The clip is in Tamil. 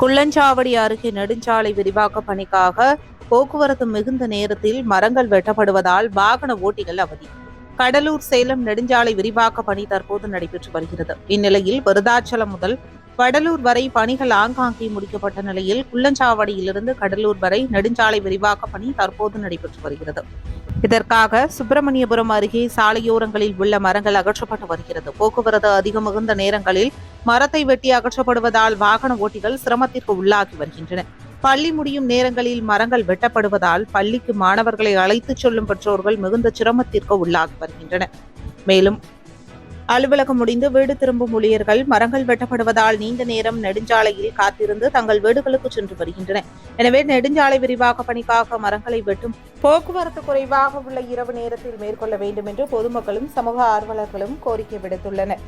குள்ளஞ்சாவடி அருகே நெடுஞ்சாலை விரிவாக்க பணிக்காக போக்குவரத்து மிகுந்த நேரத்தில் மரங்கள் வெட்டப்படுவதால் வாகன ஓட்டிகள் அவதி. கடலூர் சேலம் நெடுஞ்சாலை விரிவாக்க பணி தற்போது நடைபெற்று வருகிறது. இந்நிலையில் விருதாச்சலம் முதல் வடலூர் வரை பணிகள் ஆங்காங்கே முடிக்கப்பட்ட நிலையில் குள்ளஞ்சாவடியிலிருந்து கடலூர் வரை நெடுஞ்சாலை விரிவாக்க பணி தற்போது நடைபெற்று வருகிறது. இதற்காக சுப்பிரமணியபுரம் அருகே சாலையோரங்களில் உள்ள மரங்கள் அகற்றப்பட்டு வருகிறது. போக்குவரத்து அதிகம் மிகுந்த நேரங்களில் மரத்தை வெட்டி அகற்றப்படுவதால் வாகன ஓட்டிகள் சிரமத்திற்கு உள்ளாகி வருகின்றன. பள்ளி முடியும் நேரங்களில் மரங்கள் வெட்டப்படுவதால் பள்ளிக்கு மாணவர்களை அழைத்துச் செல்லும் பெற்றோர்கள் மிகுந்த சிரமத்திற்கு உள்ளாகி வருகின்றனர். மேலும் அலுவலகம் முடிந்து வீடு திரும்பும் ஊழியர்கள் மரங்கள் வெட்டப்படுவதால் நீண்ட நேரம் நெடுஞ்சாலையில் காத்திருந்து தங்கள் வீடுகளுக்கு சென்று வருகின்றனர். எனவே நெடுஞ்சாலை விரிவாக்க பணிக்காக மரங்களை வெட்டும் போக்குவரத்து குறைவாக உள்ள இரவு நேரத்தில் மேற்கொள்ள வேண்டும் என்று பொதுமக்களும் சமூக ஆர்வலர்களும் கோரிக்கை விடுத்துள்ளனர்.